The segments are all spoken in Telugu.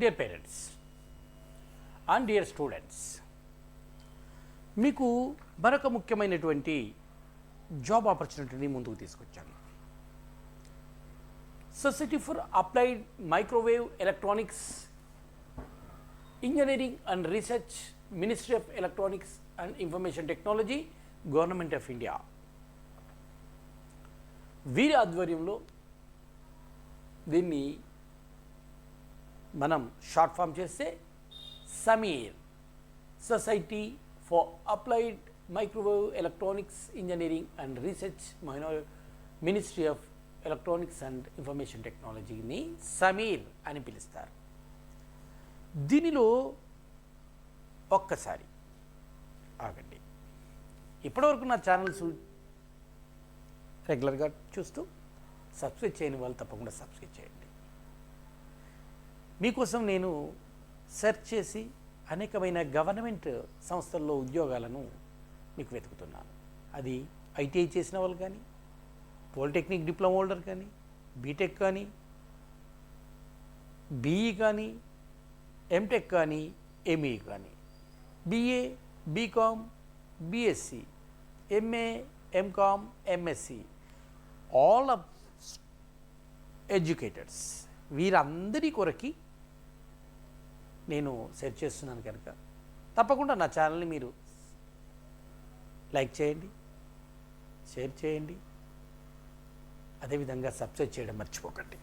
Dear parents and dear students మీకు మరొక ముఖ్యమైనటువంటి జాబ్ ఆపర్చునిటీని ముందుకు తీసుకొచ్చాను. Society for applied microwave electronics engineering and research ministry of electronics and information technology government of India వీరి ఆధ్వర్యంలో దీన్ని మనం షార్ట్ ఫామ్ చేస్తే SAMEER society for applied microwave electronics engineering and research Maino ministry of electronics and information టెక్నాలజీని సమీర్ అని పిలుస్తారు. దీనిలో ఒక్కసారి ఆగండి. ఇప్పటివరకు నా ఛానల్స్ రెగ్యులర్గా చూస్తూ సబ్స్క్రైబ్ చేయని వాళ్ళు తప్పకుండా సబ్స్క్రైబ్ చేయండి. మీకోసం నేను సెర్చ్ చేసి అనేకమైన గవర్నమెంట్ సంస్థల్లో ఉద్యోగాలను మీకు వెతుకుతున్నాను. అది ఐటీఐ చేసిన వాళ్ళు కానీ పాలిటెక్నిక్ డిప్లొమా హోల్డర్ కానీ బీటెక్ కానీ బీఈ కానీ ఎంటెక్ కానీ ఎంఈ కానీ. B A B Com B Sc M A M Com M Sc. All of educators. వీరందరి కొరకి నేను సెర్చ్ చేస్తున్నాను కనుక. తప్పకుండా నా ఛానల్ని మీరు లైక్ చేయండి షేర్ చేయండి. అదేవిధంగా సబ్స్క్రైబ్ చేయడం మర్చిపోకండి.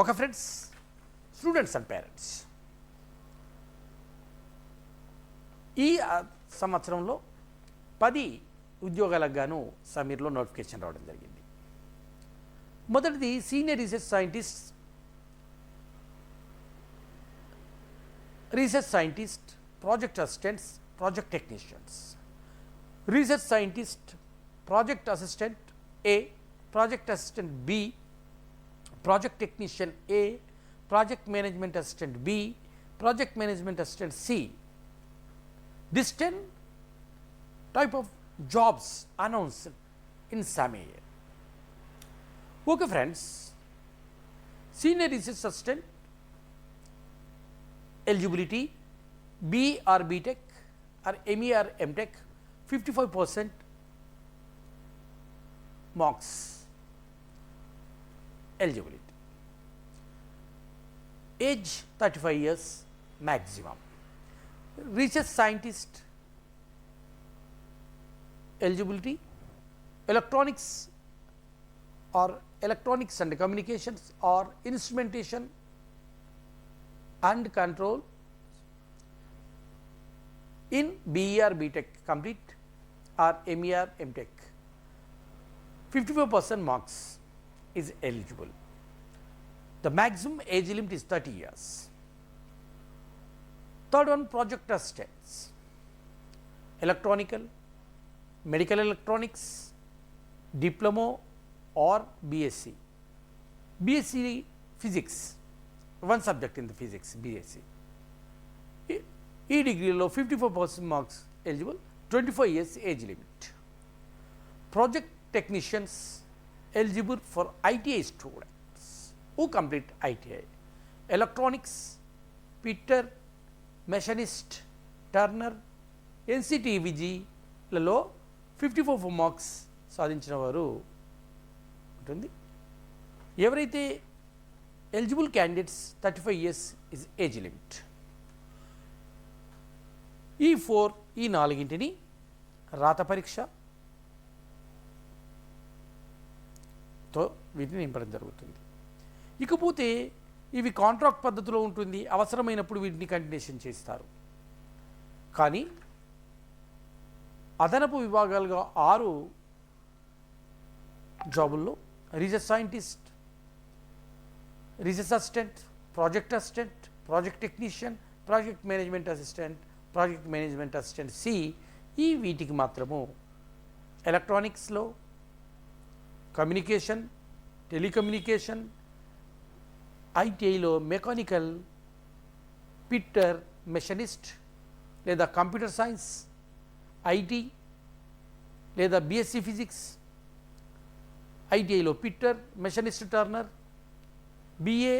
ఒక ఫ్రెండ్స్ స్టూడెంట్స్ అండ్ పేరెంట్స్. ఈ సంవత్సరంలో పది ఉద్యోగాలకు గాను సమీర్లో నోటిఫికేషన్ రావడం జరిగింది. మొదటిది senior research scientist research Scientist, project assistants, project technicians. Research scientist, project assistant A, project assistant B, project technician A, project management assistant B, project management assistant C. These 10 type of jobs announced in SAME. Okay friends, senior research assistant eligibility B or B Tech or ME or M Tech 55% marks eligibility. Age 35 years maximum. Research scientist eligibility electronics or electronics and communications or instrumentation and control in BE or BTech complete or ME or MTech 54 percent marks is eligible. The maximum age limit is 30 years. Third one project assistants electronical medical electronics, diploma or BSc. BSc physics, one subject in the physics, BSc. ఈ- ఈ డిగ్రీలో fifty four percent marks eligible twenty five years age limit project technicians eligible for ITI students who complete ITI electronics fitter machinist turner ఎన్సిటీవిజీలలో fifty four marks సాధించిన వారు ఉంటుంది ఎవరైతే eligible candidates thirty five years age age limit ఈ ఫోర్ ఈ నాలుగింటిని రాత పరీక్ష. తో వీటిని నింపడం జరుగుతుంది. ఇకపోతే ఇవి కాంట్రాక్ట్ పద్ధతిలో ఉంటుంది అవసరమైనప్పుడు వీటిని కంటిన్యూషన్ చేస్తారు. కానీ అదనపు విభాగాలుగా ఆరు జాబుల్లో research scientist research assistant project assistant project technician project management assistant project management assistant C E వీటికి మాత్రము ఎలక్ట్రానిక్స్లో కమ్యూనికేషన్ టెలికమ్యూనికేషన్ ఐటీఐలో మెకానికల్ పిట్టర్ మెషనిస్ట్ లేదా కంప్యూటర్ సైన్స్ ఐటీ లేదా BSc physics ఐటీఐలో fitter machinist turner B A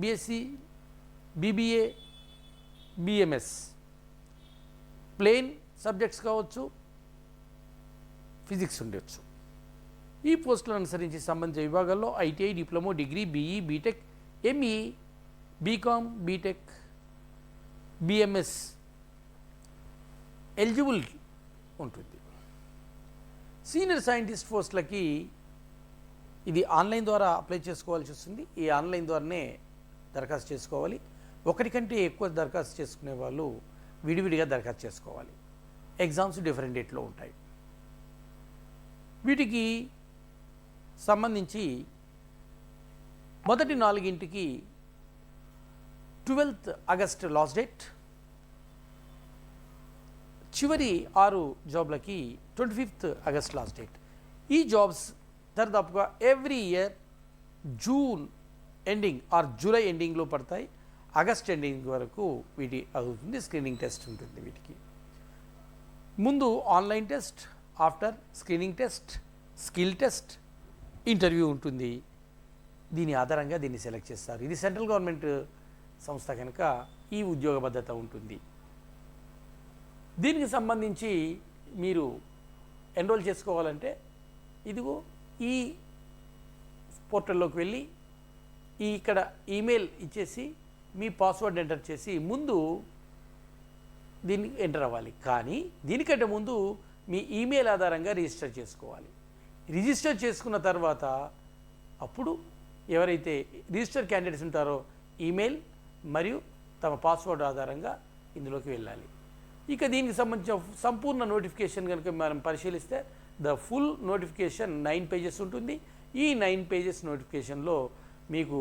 B Sc B B A B M S plain subjects కావచ్చు ఫిజిక్స్ ఉండొచ్చు. ఈ పోస్టులను అనుసరించి సంబంధించిన విభాగాల్లో I T I diploma degree B E B Tech M E B Com B Tech B M S eligible ఉంటుంది. సీనియర్ సైంటిస్ట్ పోస్టులకి ఇది ఆన్లైన్ ద్వారా అప్లై చేసుకోవాల్సి వస్తుంది. ఈ ఆన్లైన్ ద్వారానే దరఖాస్తు చేసుకోవాలి. ఒకటి కంటే ఎక్కువ దరఖాస్తు చేసుకునే వాళ్ళు విడివిడిగా దరఖాస్తు చేసుకోవాలి. ఎగ్జామ్స్ డిఫరెంట్ డేట్లో ఉంటాయి. వీటికి సంబంధించి మొదటి నాలుగింటికి ట్వెల్త్ ఆగస్ట్ లాస్ట్ డేట్ చివరి ఆరు జాబ్లకి twenty fifth August last date. ఈ జాబ్స్ దరిదాపుగా every year June ending or July ఎండింగ్లో పడతాయి. ఆగస్ట్ ఎండింగ్ వరకు వీటి అవుతుంది స్క్రీనింగ్ టెస్ట్ ఉంటుంది వీటికి. ముందు online test after screening test skill test interview ఉంటుంది. దీని ఆధారంగా దీన్ని సెలెక్ట్ చేస్తారు. ఇది సెంట్రల్ గవర్నమెంట్ సంస్థ కనుక ఈ ఉద్యోగ భద్రత ఉంటుంది. దీనికి సంబంధించి మీరు ఎన్రోల్ చేసుకోవాలంటే ఇదిగో ఈ పోర్టల్లోకి వెళ్ళి ఈ ఇక్కడ ఈమెయిల్ ఇచ్చేసి మీ పాస్వర్డ్ ఎంటర్ చేసి ముందు దీన్ని ఎంటర్ అవ్వాలి. కానీ దీనికంటే ముందు మీ ఈమెయిల్ ఆధారంగా రిజిస్టర్ చేసుకోవాలి. రిజిస్టర్ చేసుకున్న తర్వాత అప్పుడు ఎవరైతే రిజిస్టర్ క్యాండిడేట్స్ ఉంటారో ఈమెయిల్ మరియు తమ పాస్వర్డ్ ఆధారంగా ఇందులోకి వెళ్ళాలి. ఇక దీనికి సంబంధించిన సంపూర్ణ నోటిఫికేషన్ కనుక మనం పరిశీలిస్తే the full notification nine pages ఉంటుంది. ఈ నైన్ పేజెస్ నోటిఫికేషన్లో మీకు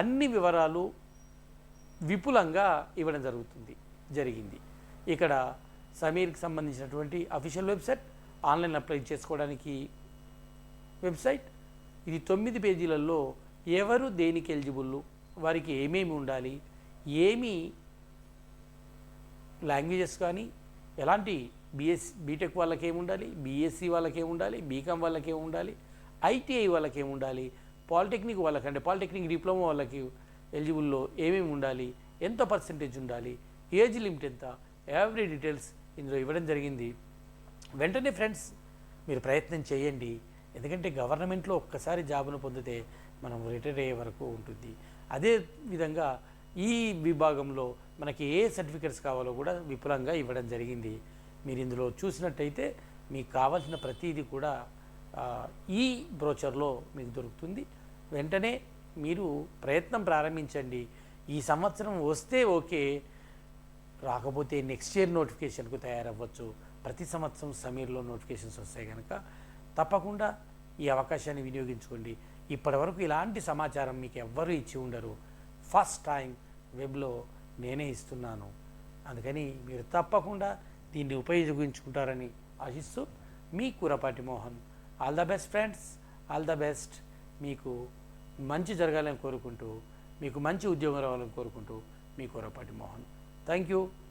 అన్ని వివరాలు విపులంగా ఇవ్వడం జరుగుతుంది జరిగింది. ఇక్కడ సమీర్కి సంబంధించినటువంటి అఫీషియల్ వెబ్సైట్ ఆన్లైన్ అప్లై చేసుకోవడానికి వెబ్సైట్. ఇది తొమ్మిది పేజీలలో ఎవరు దేనికి ఎలిజిబుల్ వారికి ఏమేమి ఉండాలి ఏమి లాంగ్వేజెస్ కానీ ఎలాంటి బిఎస్ బీటెక్ వాళ్ళకి ఏముండాలి ఉండాలి బీఎస్సీ వాళ్ళకి ఏముండాలి ఉండాలి బీకామ్ వాళ్ళకి ఏముండాలి ఉండాలి ఐటీఐ వాళ్ళకి ఏముండాలి ఉండాలి? పాలిటెక్నిక్ వాళ్ళకి అంటే పాలిటెక్నిక్ డిప్లొమా వాళ్ళకి ఎలిజిబుల్లో ఏమేమి ఉండాలి? ఎంత పర్సంటేజ్ ఉండాలి? ఏజ్ లిమిట్ ఎంత? ఎవ్రీ డీటెయిల్స్ ఇందులో ఇవ్వడం జరిగింది. వెంటనే ఫ్రెండ్స్ మీరు ప్రయత్నం చేయండి. ఎందుకంటే గవర్నమెంట్లో ఒక్కసారి జాబును పొందితే మనం రిటైర్ అయ్యే వరకు ఉంటుంది. అదే విధంగా ఈ విభాగంలో మనకి ఏ సర్టిఫికెట్స్ కావాలో కూడా విపులంగా ఇవ్వడం జరిగింది. మీరు ఇందులో చూసినట్టయితే మీకు కావాల్సిన ప్రతిదీ కూడా ఈ బ్రోచర్లో మీకు దొరుకుతుంది. వెంటనే మీరు ప్రయత్నం ప్రారంభించండి. ఈ సంవత్సరం వస్తే ఓకే. రాకపోతే నెక్స్ట్ ఇయర్ నోటిఫికేషన్కు తయారవ్వచ్చు. ప్రతి సంవత్సరం సమీర్లో నోటిఫికేషన్స్ వస్తాయి కనుక తప్పకుండా ఈ అవకాశాన్ని వినియోగించుకోండి. ఇప్పటివరకు ఇలాంటి సమాచారం మీకు ఎవ్వరూ ఇచ్చి ఉండరు. ఫస్ట్ టైం వెబ్లో నేనే ఇస్తున్నాను. అందుకని మీరు తప్పకుండా దీన్ని ఉపయోగించుకుంటారని ఆశిస్తూ మీ Kurapati Mohan. All the best friends all the best మీకు మంచి జరగాలని కోరుకుంటూ మీకు మంచి ఉద్యోగం రావాలని కోరుకుంటూ మీ కూరపాటి మోహన్. Thank you